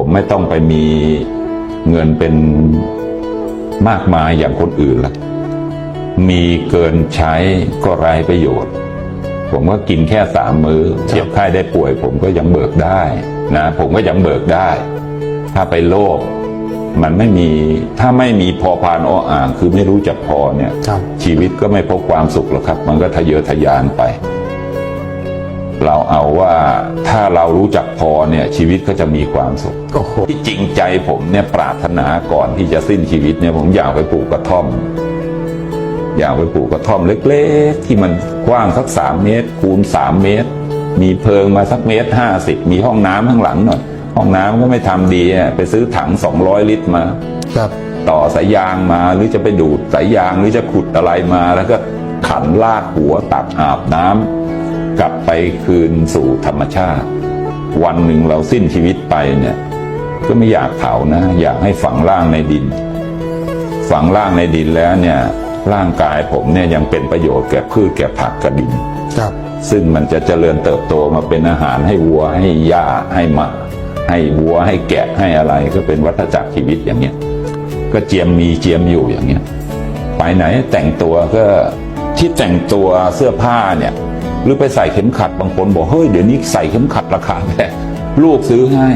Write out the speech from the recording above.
ผมไม่ต้องไปมีเงินเป็นมากมายอย่างคนอื่นละมีเกินใช้ก็ไร้ประโยชน์ ผมก็กินแค่สามมือ้อเจ็บไข้ได้ป่วย ผมก็ยังเบิกได้นะ ผมก็ยังเบิกได้ ถ้าไปโลภมันไม่มีถ้าไม่มีพอพานออ่างคือไม่รู้จักพอเนี่ยครับชีวิตก็ไม่พบความสุขหรอกครับ มันก็ทะเยอทะยานไป เราเอาว่าถ้าเรารู้จักพอเนี่ยชีวิตก็จะมีความสุขโอ้โหที่จริงใจผมเนี่ยปรารถนาก่อนที่จะสิ้นชีวิตเนี่ยผมอยากไปปลูกกระท่อม อยากไปปลูกกระท่อมเล็กๆ ที่มันกว้างสักสามเมตร คูณสามเมตร มีเพิงมาสักเมตรห้าสิบมีห้องน้ำข้างหลังหน่อยห้องน้ำก็ไม่ทำดีอะไปซื้อถังสองร้อยลิตรมาครับต่อสายยางมาหรือจะไปดูดสายยางหรือจะขุดอะไรมาแล้วก็ขันลากหัวตักอาบน้ำ กลับไปคืนสู่ธรรมชาติ วันหนึ่งเราสิ้นชีวิตไปเนี่ย ก็ไม่อยากเผานะ อยากให้ฝังร่างในดิน ฝังร่างในดินแล้วเนี่ย ร่างกายผมเนี่ยยังเป็นประโยชน์แก่พืชแก่ผักกระดินครับ ซึ่งมันจะเจริญเติบโตมาเป็นอาหารให้วัวให้หญ้าให้หมาให้วัวให้แกะให้อะไรก็เป็นวัฏจักรชีวิตอย่างเงี้ย ก็เจียมมีเจียมอยู่อย่างเงี้ย ไปไหนแต่งตัวก็ที่แต่งตัวเสื้อผ้าเนี่ย หรือไปใส่เข็มขัดบางคนบอกเฮ้ยเดี๋ยวนี้ใส่เข็มขัดราคาแพงลูกซื้อให้